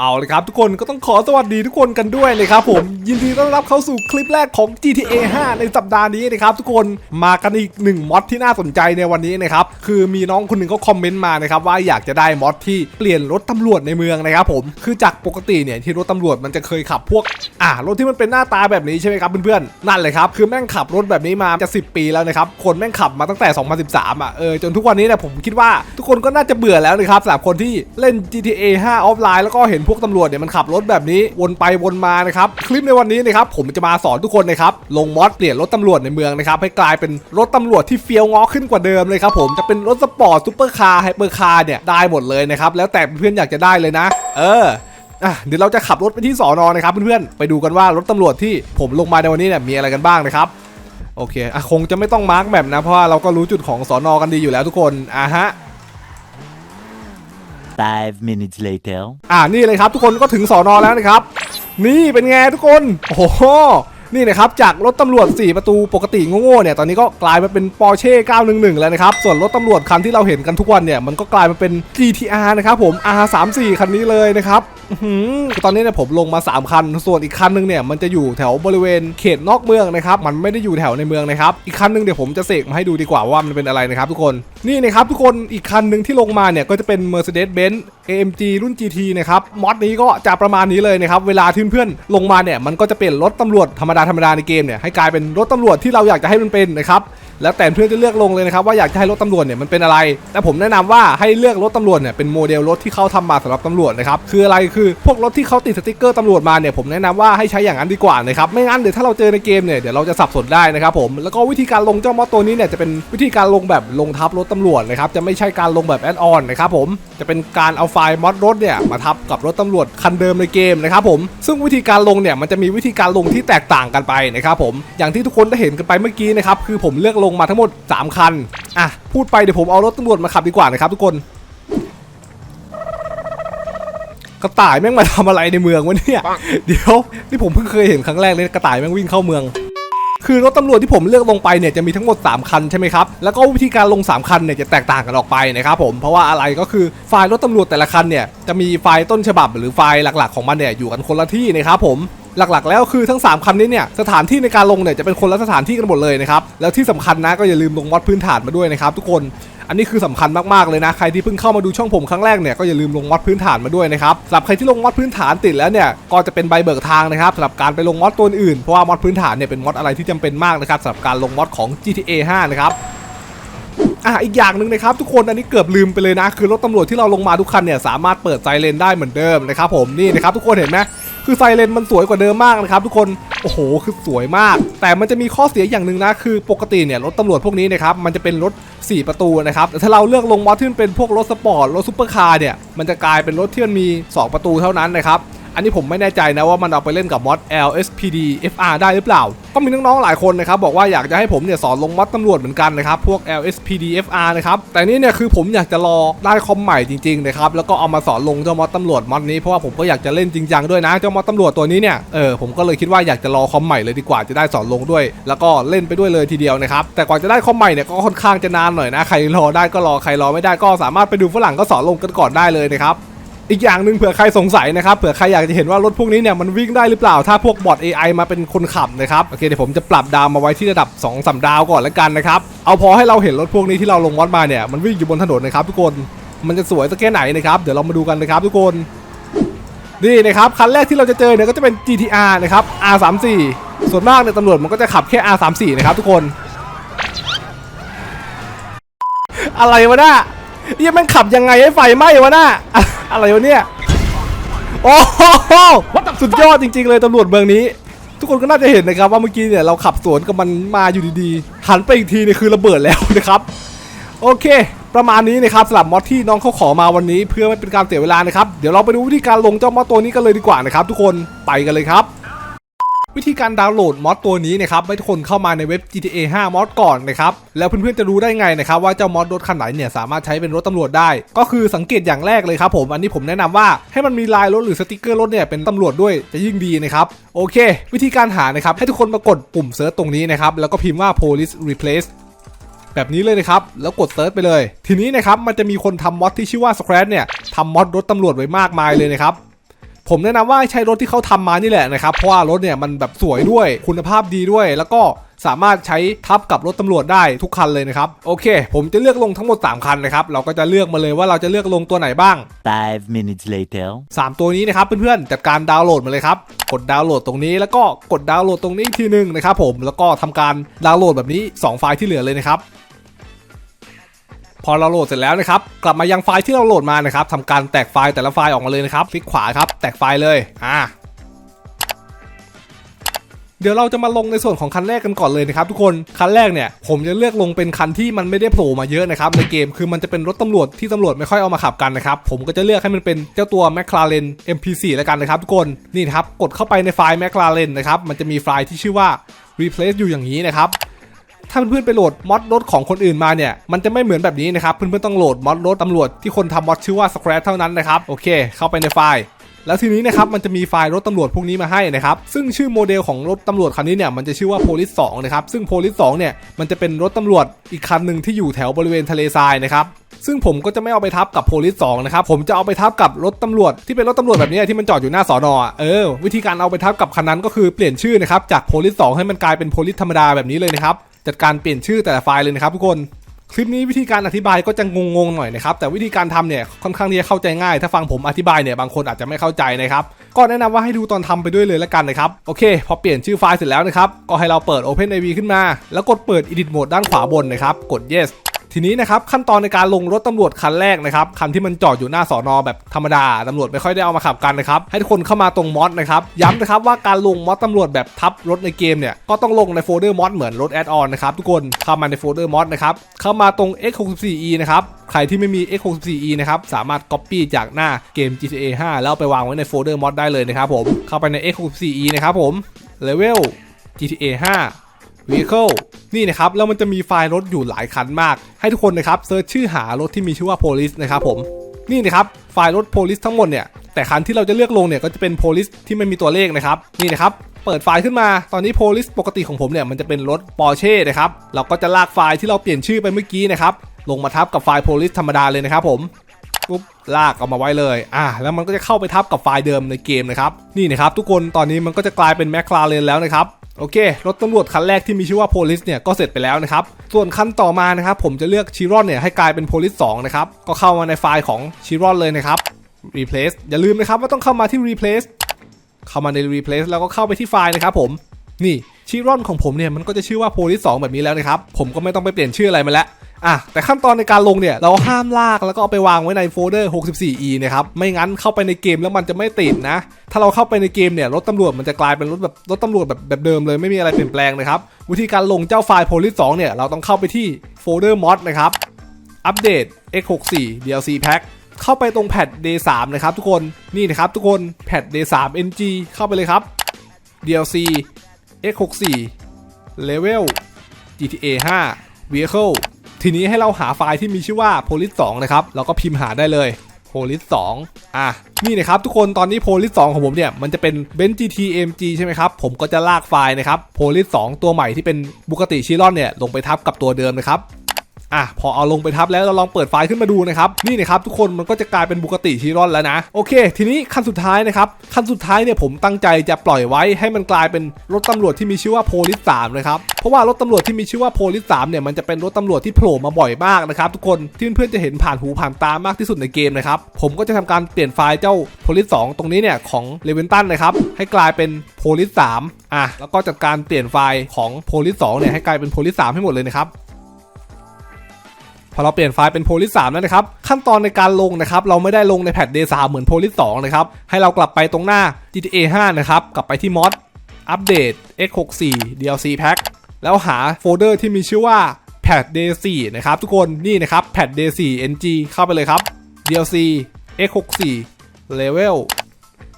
เอาเลยครับทุกคนก็ต้องขอสวัสดีทุกคนกันด้วยเลยครับผมยินดีต้อนรับเข้าสู่คลิปแรกของ GTA 5 ในสัปดาห์นี้นะครับทุกคนมากันอีกหนึ่งมอดที่น่าสนใจในวันนี้นะครับคือมีน้องคนหนึ่งเขาคอมเมนต์มานะครับว่าอยากจะได้มอดที่เปลี่ยนรถตำรวจในเมืองนะครับผมคือจากปกติเนี่ยที่รถตำรวจมันจะเคยขับพวกอ่ารถที่มันเป็นหน้าตาแบบนี้ใช่ไหมครับเพื่อนๆนั่นเลยครับคือแม่งขับรถแบบนี้มาจะ 10 ปีแล้วนะครับคนแม่งขับมาตั้งแต่ 2013 อะเออจนทุกวันนี้เนี่ยผมคิดว่าทุกคนก็น่าจะเบื่อแล้วนะครับสำหรับคนที่เล่น GTA 5 ออฟไลน์แล้วก็เห็นพวกตำรวจเนี่ยมันขับรถแบบนี้วนไปวนมานะครับคลิปในวันนี้นะครับผมจะมาสอนทุกคนนะครับลงมอดเปลี่ยนรถตำรวจในเมืองนะครับให้กลายเป็นรถตำรวจที่เฟี้ยวง้อขึ้นกว่าเดิมเลยครับผมจะเป็นรถสปอร์ตซูเปอร์คาร์ไฮเปอร์คาร์เนี่ยได้หมดเลยนะครับแล้วแต่เพื่อนอยากจะได้เลยนะ เออเดี๋ยวเราจะขับรถไปที่สอนอนะครับเพื่อนๆไปดูกันว่ารถตำรวจที่ผมลงมาในวันนี้เนี่ยมีอะไรกันบ้างนะครับโอเคอคงจะไม่ต้องมาร์กแมปนะเพราะว่าเราก็รู้จุดของสอนอกันดีอยู่แล้วทุกคนอะฮะ Five minutes later. อ่านี่เลยครับทุกคนก็ถึงสอนอแล้วนะครับ นี่เป็นไงทุกคน โอ้โห นี่นะครับจากรถตำรวจ 4 ประตูปกติโง่ๆเนี่ยตอนนี้ก็กลายมาเป็น Porsche 911 แล้วนะครับส่วนรถตำรวจคันที่เราเห็นกันทุกวันเนี่ยมันก็กลายมาเป็น GTR นะครับผม R34 คันนี้เลยนะครับคือตอนนี้เนี่ยผมลงมา 3 คัน ส่วนอีกคันนึงเนี่ยมันจะอยู่แถวบริเวณเขตนอกเมืองนะครับมันไม่ได้อยู่แถวในเมืองนะครับอีกคันนึงเดี๋ยวผมจะเสกมาให้ดูดีกว่าว่ามันเป็นอะไรนะครับทุกคนนี่นะครับทุกคนอีกคันหนึ่งที่ลงมาเนี่ยก็จะเป็น Mercedes-Benz AMG รุ่น GT นะครับมอดนี้ก็จะประมาณนี้เลยนะครับเวลาที่เพื่อนๆลงมาเนี่ยมันก็จะเป็นรถตำรวจธรรมดาธรรมดาในเกมเนี่ยให้กลายเป็นรถตำรวจที่เราอยากจะให้มันเป็นนะครับ แล้วแต่เพื่อนจะเลือกลงเลยนะครับว่าอยากจะให้รถตำรวจเนี่ยมันเป็นอะไร แต่ผมแนะนำว่าให้เลือกรถตำรวจเนี่ยเป็นโมเดลรถที่เขาทำมาสำหรับตำรวจนะครับคืออะไรคือพวกรถที่เขาติดสติกเกอร์ตำรวจมาเนี่ยผมแนะนำว่าให้ใช้อย่างนั้นดีกว่านะครับไม่งั้นเดี๋ยวถ้าเราเจอในเกมเนี่ยเดี๋ยวเราจะสับสนได้นะครับผมแล้วก็วิธีการลงเจ้ามอตัวนี้เนี่ยจะเป็นวิธีการลงแบบลงทับรถตำรวจนะครับจะไม่ใช่การลงแบบแอดออนนะครับผมจะเป็นการเอาไฟล์มอดรถเนี่ยมาทับกับรถตำรวจคันเดิมในเกมนะครับผมซึ่งวิธีการลงเนี่ยมันจะมีวิธีการลงที่แตกต่างกันไปนะครับผมอย่างที่ทุกคนได้เห็นกันไปเมื่อกี้นะครับคือผมเลือกลงมาทั้งหมด 3 คัน อะ พูดไปเดี๋ยวผมเอารถตำรวจมาขับดีกว่านะครับทุกคน กระต่ายแม่งมาทำอะไรในเมืองวะเนี่ย เดี๋ยวนี่ผมเพิ่งเคยเห็นครั้งแรกเลยกระต่ายแม่งวิ่งเข้าเมือง คือรถตำรวจที่ผมเลือกลงไปเนี่ยจะมีทั้งหมด 3 คันใช่ไหมครับ แล้วก็วิธีการลง 3 คันเนี่ยจะแตกต่างกันออกไปนะครับผม เพราะว่าอะไรก็คือไฟล์รถตำรวจแต่ละคันเนี่ยจะมีไฟล์ต้นฉบับหรือไฟล์หลัก ๆ ของมันเนี่ยอยู่กันคนละที่นะครับผม หลักๆ แล้วคือทั้ง 3คันนี้เนี่ยสถานที่ในการลงเนี่ยจะเป็นคนละสถานที่กันหมดเลยนะครับแล้วที่สำคัญนะก็อย่าลืมลงมอดพื้นฐานมาด้วยนะครับทุกคนอันนี้คือสำคัญมากๆเลยนะใครที่เพิ่งเข้ามาดูช่องผมครั้งแรกเนี่ยก็อย่าลืมลงมอดพื้นฐานมาด้วยนะครับสำหรับใครที่ลงมอดพื้นฐานติดแล้วเนี่ยก็จะเป็นใบเบิกทางนะครับสำหรับการไปลงมอดตัวอื่นเพราะว่ามอดพื้นฐานเนี่ยเป็นมอดอะไรที่จำเป็นมากนะครับสำหรับการลงมอดของ GTA 5 นะครับอะอีกอย่างหนึ่งนะครับทุกคนอันนี้เกือบลืมไปเลยนะ คือรถตำรวจที่เราลงมาทุกคันเนี่ยสามารถเปิดไซเรนได้เหมือนเดิมนะครับผมนี่นะครับทุกคนเห็นไหม คือไซเรนมันสวยกว่าเดิมมากนะครับทุกคนโอ้โหคือสวยมาก แต่มันจะมีข้อเสียอย่างหนึ่งนะคือปกติเนี่ยรถตำรวจพวกนี้นะครับมันจะเป็นรถ 4 ประตูนะครับแต่ถ้าเราเลือกลงมอดที่มันเป็นพวกรถสปอร์ตรถซูเปอร์คาร์เนี่ยมันจะกลายเป็นรถที่มันมี 2 ประตูเท่านั้นนะครับ อันนี้ผมไม่แน่ใจนะว่ามันเอาไปเล่นกับมอด LSPD FR ได้หรือเปล่า ก็มีน้องๆหลายคนนะครับบอกว่าอยากจะให้ผมเนี่ยสอนลงมอดตำรวจเหมือนกันนะครับพวก LSPD FR นะครับแต่นี่เนี่ยคือผมอยากจะรอได้คอมใหม่จริงๆนะครับแล้วก็เอามาสอนลงเจ้ามอดตำรวจมอดนี้เพราะว่าผมก็อยากจะเล่นจริงจังด้วยนะเจ้ามอดตำรวจตัวนี้เนี่ยเออผมก็เลยคิดว่าอยากจะรอคอมใหม่เลยดีกว่าจะได้สอนลงด้วย แล้วก็เล่นไปด้วยเลยทีเดียวนะครับแต่กว่าจะได้คอมใหม่เนี่ยก็ค่อนข้างจะนานหน่อยนะใครรอได้ก็รอใครรอไม่ได้ก็สามารถไปดูฝรั่งก็สอนลงกันก่อนได้เลยนะครับ อีกอย่างหนึ่งเผื่อใครสงสัยนะครับเผื่อใครอยากจะเห็นว่ารถพวกนี้เนี่ยมันวิ่งได้หรือเปล่า ถ้าพวกบอท AI มาเป็นคนขับนะครับโอเคเดี๋ยวผมจะปรับดาวมาไว้ที่ระดับ2 3ดาวก่อนแล้วกันนะครับเอาพอให้เราเห็นรถพวกนี้ที่เราลงมอดมาเนี่ยมันวิ่งอยู่บนถนนนะครับทุกคนมันจะสวยสักแค่ไหนนะครับเดี๋ยวเรามาดูกันนะครับทุกคนนี่นะครับคันแรกที่เราจะเจอเนี่ยก็จะเป็น GTR นะครับ R34 ส่วนมากเนี่ยตำรวจมันก็จะขับแค่ R34 นะครับทุกคน อะไรวะน่ะเหี้ยังแม่งขับยังไงให้ไฟไหม้วะน่ะ อะอะไรวะเนี่ย โอ้โหสุดยอดจริง ๆ เลยตำรวจเมืองนี้ ทุกคนก็น่าจะเห็นนะครับ ว่าเมื่อกี้เนี่ยเราขับสวนกับมันมาอยู่ดีๆ หันไปอีกทีเนี่ยคือระเบิดแล้วนะครับ โอเค ประมาณนี้นะครับสำหรับมอดที่น้องเขาขอมาวันนี้ เพื่อไม่เป็นการเสียเวลานะครับ เดี๋ยวเราไปดูวิธีการลงเจ้ามอดตัวนี้กันเลยดีกว่านะครับ ทุกคนไปกันเลยครับ วิธีการดาวน์โหลดมอดตัวนี้นะครับให้ทุกคนเข้ามาในเว็บ GTA 5 มอดก่อนนะครับ แล้วเพื่อนๆจะรู้ได้ไงนะครับว่าเจ้ามอดรถคันไหนเนี่ยสามารถใช้เป็นรถตำรวจได้ ก็คือสังเกตอย่างแรกเลยครับผม อันนี้ผมแนะนำว่าให้มันมีลายรถหรือสติกเกอร์รถเนี่ยเป็นตำรวจด้วยจะยิ่งดีนะครับ โอเค วิธีการหานะครับให้ทุกคนมากดปุ่มเซิร์ชตรงนี้นะครับแล้วก็พิมพ์ว่า police replace แบบนี้เลยนะครับ แล้วกดเซิร์ชไปเลย ทีนี้นะครับมันจะมีคนทำมอดที่ชื่อว่า Scratch เนี่ยทำมอดรถตำรวจไว้มากมายเลยนะครับ ผมแนะนำว่าให้ใช้รถที่เขาทำมานี่แหละนะครับ เพราะว่ารถเนี่ยมันแบบสวยด้วยคุณภาพดีด้วย แล้วก็สามารถใช้ทับกับรถตำรวจได้ทุกคันเลยนะครับ โอเค ผมจะเลือกลงทั้งหมด 3 คันนะครับ เราก็จะเลือกมาเลยว่าเราจะเลือกลงตัวไหนบ้าง Five minutes later. 3 ตัวนี้นะครับเพื่อนๆจัดการดาวน์โหลดมาเลยครับ กดดาวน์โหลดตรงนี้แล้วก็กดดาวน์โหลดตรงนี้อีกทีหนึงนะครับผมแล้วก็ทำการดาวน์โหลดแบบนี้ 2 ไฟล์ที่เหลือเลยนะครับ พอเราโหลดเสร็จแล้วนะครับ กลับมายังไฟล์ที่เราโหลดมานะครับทำการแตกไฟล์แต่ละไฟล์ออกมาเลยนะครับ คลิกขวาครับ แตกไฟล์เลย อ่า เดี๋ยวเราจะมาลงในส่วนของคันแรกกันก่อนเลยนะครับทุกคน คันแรกเนี่ย ผมจะเลือกลงเป็นคันที่มันไม่ได้โผล่มาเยอะนะครับในเกม คือมันจะเป็นรถตำรวจที่ตำรวจไม่ค่อยเอามาขับกันนะครับ ผมก็จะเลือกให้มันเป็นเจ้าตัว McLaren MP4 แล้วกันนะครับทุกคน นี่นครับ กดเข้าไปในไฟล์ McLaren นะครับ มันจะมีไฟล์ที่ชื่อว่า replace อยู่อย่างนี้นะครับ ถ้าเพื่อนๆไปโหลดมอดรถของคนอื่นมาเนี่ย มันจะไม่เหมือนแบบนี้นะครับ เพื่อนๆต้องโหลดมอดรถตำรวจที่คนทำมอดชื่อว่า Scratch เท่านั้นนะครับ โอเค เข้าไปในไฟล์แล้วทีนี้นะครับมันจะมีไฟล์รถตำรวจพวกนี้มาให้นะครับซึ่งชื่อโมเดลของรถตำรวจคันนี้เนี่ยมันจะชื่อว่า Police 2นะครับซึ่ง Police 2เนี่ยมันจะเป็นรถตำรวจอีกคันหนึ่งที่อยู่แถวบริเวณทะเลทรายนะครับซึ่งผมก็จะไม่เอาไปทับกับ Police 2นะครับผมจะเอาไปทับกับรถตำรวจที่เป็นรถตำรวจแบบนี้ที่มันจอดอยู่หน้าสอนอเออวิธีการเอาไปทับกับคันนั้นก็คือเปลี่ยนชื่อนะครับจาก Police 2ให้มันกลายเป็น Police ธรรมดาแบบนี้เลยนะครับ จัดการเปลี่ยนชื่อแต่ละไฟล์เลยนะครับทุกคนคลิปนี้วิธีการอธิบายก็จะงงๆหน่อยนะครับแต่วิธีการทำเนี่ยค่อนข้างที่จะเข้าใจง่าย ถ้าฟังผมอธิบายเนี่ยบางคนอาจจะไม่เข้าใจนะครับก็แนะนำว่าให้ดูตอนทำไปด้วยเลยละกันนะครับโอเค พอเปลี่ยนชื่อไฟล์เสร็จแล้วนะครับก็ให้เราเปิด OpenIV ขึ้นมา แล้วกดเปิด Edit Mode ด้านขวาบนนะครับกด Yes ทีนี้นะครับขั้นตอนในการลงรถตำรวจคันแรกนะครับคันที่มันจอดอยู่หน้าสอนอแบบธรรมดาตำรวจไม่ค่อยได้เอามาขับกันนะครับให้ทุกคนเข้ามาตรงมอดนะครับย้ำนะครับว่าการลงมอดตำรวจแบบทับรถในเกมเนี่ยก็ต้องลงในโฟลเดอร์มอดเหมือนรถแอดออนนะครับทุกคนเข้ามาในโฟลเดอร์มอดนะครับเข้ามาตรง x64e นะครับใครที่ไม่มี x64e นะครับสามารถ Copy จากหน้าเกม GTA 5 แล้วไปวางไว้ในโฟลเดอร์มอดได้เลยนะครับผมเข้าไปใน x64e นะครับผม Level GTA 5 Vehicle นี่นะครับ แล้วมันจะมีไฟล์รถอยู่หลายคันมาก ให้ทุกคนนะครับเซิร์ชชื่อหารถที่มีชื่อว่า Police นะครับผม นี่นะครับไฟล์รถ Police ทั้งหมดเนี่ย แต่คันที่เราจะเลือกลงเนี่ยก็จะเป็น Police ที่ไม่มีตัวเลขนะครับ นี่นะครับ เปิดไฟล์ขึ้นมา ตอนนี้ Police ปกติของผมเนี่ยมันจะเป็นรถ Porsche นะครับ เราก็จะลากไฟล์ที่เราเปลี่ยนชื่อไปเมื่อกี้นะครับ ลงมาทับกับไฟล์ Police ธรรมดาเลยนะครับผมปุ๊บลากเอามาไว้เลย อ่า แล้วมันก็จะเข้าไปทับกับไฟล์เดิมในเกมนะครับ นี่นะครับทุกคน ตอนนี้มันก็จะกลายเป็นแมคลาเรนแล้วนะครับ โอเค รถตำรวจคันแรกที่มีชื่อว่าโพลิสเนี่ยก็เสร็จไปแล้วนะครับ ส่วนคันต่อมานะครับผมจะเลือกชิรอนเนี่ยให้กลายเป็นโพลิส2นะครับ ก็เข้ามาในไฟล์ของชิรอนเลยนะครับ replace อย่าลืมนะครับว่าต้องเข้ามาที่ replace เข้ามาใน replace แล้วก็เข้าไปที่ไฟล์นะครับผม นี่ชิรอนของผมเนี่ยมันก็จะชื่อว่าโพลิส2แบบนี้แล้วนะครับ ผมก็ไม่ต้องไปเปลี่ยนชื่ออะไรมาแล้ว อะแต่ขั้นตอนในการลงเนี่ยเราห้ามลากแล้วก็เอาไปวางไว้ในโฟลเดอร์ 64e นะครับไม่งั้นเข้าไปในเกมแล้วมันจะไม่ติดนะ ถ้าเราเข้าไปในเกมเนี่ยรถตำรวจมันจะกลายเป็นรถแบบรถตำรวจแบบแบบเดิมเลยไม่มีอะไรเปลี่ยนแปลงนะครับวิธีการลงเจ้าไฟล์ police 2เนี่ยเราต้องเข้าไปที่โฟลเดอร์ mod นะครับอัปเดต x64 dlc pack เข้าไปตรงแพท day 3นะครับทุกคนนี่นะครับทุกคนแพท day 3 ng เข้าไปเลยครับ dlc x64 level GTA 5 vehicle ทีนี้ให้เราหาไฟล์ที่มีชื่อว่า police 2นะครับเราก็พิมพ์หาได้เลย police 2อะนี่นะครับทุกคนตอนนี้ police 2ของผมเนี่ยมันจะเป็น benz gt mg ใช่ไหมครับผมก็จะลากไฟล์นะครับ police 2ตัวใหม่ที่เป็นบุกติชิรอนเนี่ยลงไปทับกับตัวเดิมนะครับ อะพอเอาลงไปทับแล้วเราลองเปิดไฟล์ขึ้นมาดูนะครับนี่นะครับทุกคนมันก็จะกลายเป็นบุกติชิรอนแล้วนะโอเค ทีนี้ขั้นสุดท้ายนะครับขั้นสุดท้ายเนี่ยผมตั้งใจจะปล่อยไว้ให้มันกลายเป็นรถตำรวจที่มีชื่อว่าโพลิส3นะครับเพราะว่ารถตำรวจที่มีชื่อว่าโพลิส3เนี่ยมันจะเป็นรถตำรวจที่โผล่มาบ่อยมากนะครับทุกคนที่เพื่อนๆจะเห็นผ่านหูผ่านตามากที่สุดในเกมนะครับผมก็จะทำการเปลี่ยนไฟล์เจ้าโพลิส2ตรงนี้เนี่ยของเลเวนตันนะครับให้กลายเป็นโพลิส3อะแล้วก็จัดการเปลี่ยนไฟล์ของโพลิส2เนี่ยให้กลายเป็นโพลิส3ให้หมดเลยนะครับ พอเราเปลี่ยนไฟล์เป็น Police 3แล้วนะครับขั้นตอนในการลงนะครับเราไม่ได้ลงในแพท Day 3เหมือน Police 2นะครับให้เรากลับไปตรงหน้า GTA 5 นะครับกลับไปที่ mod อัปเดต x64 DLC pack แล้วหาโฟลเดอร์ที่มีชื่อว่า Patch Day 4นะครับทุกคนนี่นะครับ Patch Day 4 ng เข้าไปเลยครับ DLC x64 Level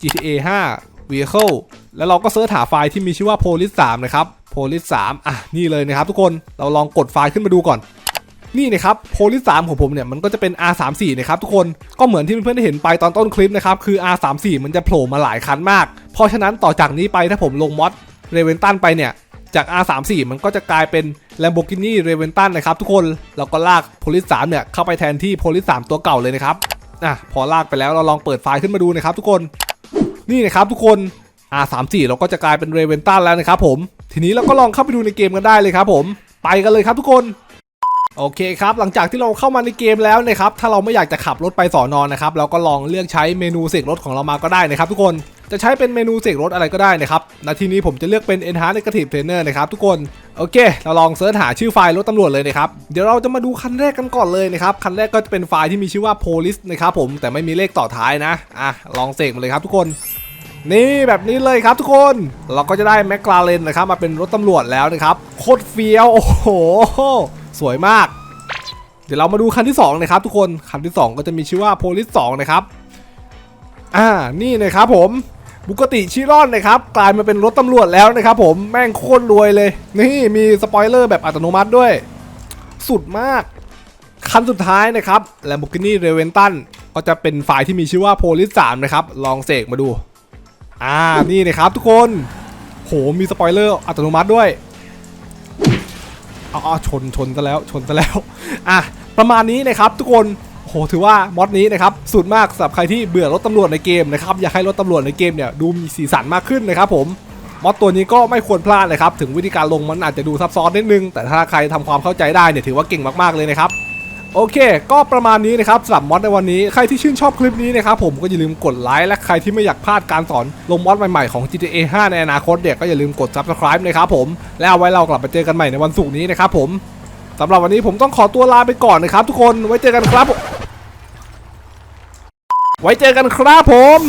GTA 5 Vehicle แล้วเราก็เสิร์ชหาไฟล์ที่มีชื่อว่า Police 3 นะครับ Police 3 อะ นี่เลยนะครับทุกคนเราลองกดไฟล์ขึ้นมาดูก่อน นี่นะครับโพลิส3ของผมเนี่ยมันก็จะเป็น R34 นะครับทุกคนก็เหมือนที่เพื่อนๆได้เห็นไปตอนต้นคลิปนะครับคือ R34 มันจะโผล่มาหลายคันมาก เพราะฉะนั้นต่อจากนี้ไปถ้าผมลงมอดเรเวนตันไปเนี่ยจาก R34 มันก็จะกลายเป็น Lamborghini r a v e n t a n นะครับทุกคนเราก็ลากโพลิส3เนี่ยเข้าไปแทนที่โพลิส3ตัวเก่าเลยนะครับอะพอลากไปแล้วเราลองเปิดไฟล์ขึ้นมาดูนะครับทุกคนนี่นะครับทุกคนอ่าสามสี่เราก็จะกลายเป็นเรเวนตันแล้วนะครับผม ทีนี้เราก็ลองเข้าไปดูในเกมกันได้เลยครับผม ไปกันเลยครับทุกคน โอเคครับ หลังจากที่เราเข้ามาในเกมแล้วนะครับ ถ้าเราไม่อยากจะขับรถไปสอนอนนะครับ เราก็ลองเลือกใช้เมนูเสกรถของเรามาก็ได้นะครับทุกคน จะใช้เป็นเมนูเสกรถอะไรก็ได้นะครับ นาทีนี้ผมจะเลือกเป็น Enhance Negative Trainer นะครับทุกคน โอเค เราลองเสิร์ชหาชื่อไฟล์รถตำรวจเลยนะครับ เดี๋ยวเราจะมาดูคันแรกกันก่อนเลยนะครับ คันแรกก็จะเป็นไฟล์ที่มีชื่อว่า Police นะครับผม แต่ไม่มีเลขต่อท้ายนะ อะ ลองเสกมาเลยครับทุกคนนี่แบบนี้เลยครับทุกคนเราก็จะได้แมคลาเรนนะครับมาเป็นรถตำรวจแล้วนะครับโคตรเฟี้ยวโอ้โห สวยมาก เดี๋ยวเรามาดูคันที่สองนะครับทุกคนคันที่สองก็จะมีชื่อว่า Police 2นะครับอ่านี่นะครับผมบุกติชิรอนนะครับกลายมาเป็นรถตำรวจแล้วนะครับผมแม่งโคตรรวยเลย นี่มีสปอยเลอร์แบบอัตโนมัติด้วย สุดมาก คันสุดท้ายนะครับ Lamborghini r e v e n t a n ก็จะเป็นไฟล์ที่มีชื่อว่า Police 3นะครับ ลองเสกมาดู อ่านี่นะครับทุกคน โหมีสปอยเลอร์อัตโนมัติด้วย อ๋อชนชนซะแล้วชนซะแล้วอะประมาณนี้นะครับทุกคนโหถือว่ามอดนี้นะครับสุดมากสำหรับใครที่เบื่อรถตำรวจในเกมนะครับอยากให้รถตำรวจในเกมเนี่ยดูมีสีสันมากขึ้นนะครับผมมอดตัวนี้ก็ไม่ควรพลาดเลยครับถึงวิธีการลงมันอาจจะดูซับซ้อนนิดนึง แต่ถ้าใครทำความเข้าใจได้เนี่ยถือว่าเก่งมากๆเลยนะครับ โอเค ก็ประมาณนี้นะครับสำหรับมอดในวันนี้ ใครที่ชื่นชอบคลิปนี้นะครับผมก็อย่าลืมกดไลค์และใครที่ไม่อยากพลาดการสอนลงมอดใหม่ๆของ GTA 5 ในอนาคตเนี่ยก็อย่าลืมกด subscribe นะครับผมแล้วเอาไว้เรากลับมาเจอกันใหม่ในวันศุกร์นี้นะครับผมสำหรับวันนี้ผมต้องขอตัวลาไปก่อนนะครับ ทุกคนไว้เจอกันครับ ไว้เจอกันครับผม